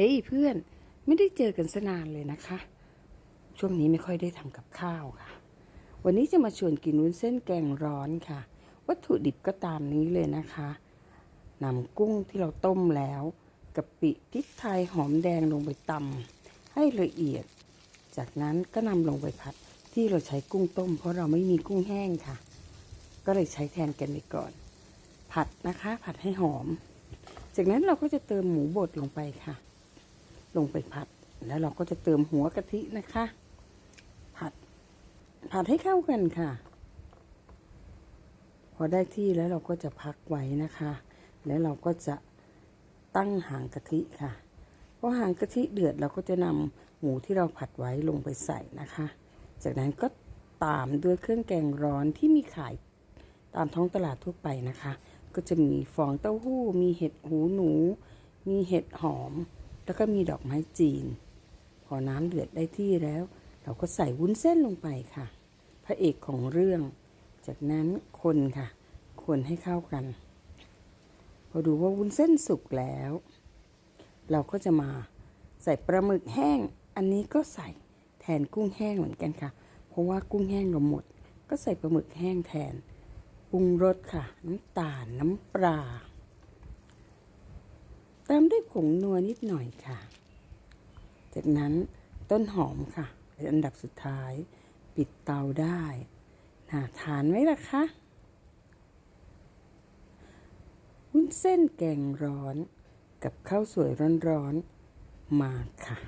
เฮ้ยเพื่อนไม่ได้เจอกันสนานเลยนะคะ ช่วงนี้ไม่ค่อยได้ทำกับข้าวค่ะ วันนี้จะมาชวนกินวุ้นเส้นแกงร้อนค่ะ วัตถุดิบก็ตามนี้เลยนะคะนำกุ้งที่เราต้มแล้วกะปิพริกไทยหอมแดงลงไปตำให้ละเอียด จากนั้นก็นำลงไปผัดที่เราใช้กุ้งต้ม เพราะเราไม่มีกุ้งแห้งค่ะ ก็เลยใช้แทนกันไปก่อน ผัดนะคะ ผัดให้หอม จากนั้นเราก็จะเติมหมูบดลงไปค่ะ ลงไปผัด แล้วเราก็จะเติมหัวกะทินะคะ ผัด ผัดให้เข้ากันค่ะ พอได้ที่แล้วเราก็จะพักไว้นะคะ แล้วเราก็จะตั้งหางกะทิค่ะพอหางกะทิเดือดเราก็จะนำหมูที่เราผัดไว้ลงไปใส่นะคะ จากนั้นก็ตามด้วยเครื่องแกงร้อนที่มีขายตามท้องตลาดทั่วไปนะคะ ก็จะมีฟองเต้าหู้ มีเห็ดหูหนู มีเห็ดหอม แล้วก็มีดอกไม้จีน พอน้ำเดือดได้ที่แล้ว เราก็ใส่วุ้นเส้นลงไปค่ะ พระเอกของเรื่อง จากนั้นคนค่ะ คนให้เข้ากัน พอดูว่าวุ้นเส้นสุกแล้ว เราก็จะมาใส่ปลาหมึกแห้ง อันนี้ก็ใส่แทนกุ้งแห้งเหมือนกันค่ะ เพราะว่ากุ้งแห้งเราหมด ก็ใส่ปลาหมึกแห้งแทนปรุงรสค่ะ น้ำตาลน้ำปลาามด้วยผงนัวนิดหน่อยค่ะ จากนั้นต้นหอมค่ะเป็นอันดับสุดท้ายปิดเตาได้น่าทานไหมล่ะคะวุ้นเส้นแกงร้อนกับข้าวสวยร้อนๆมาค่ะ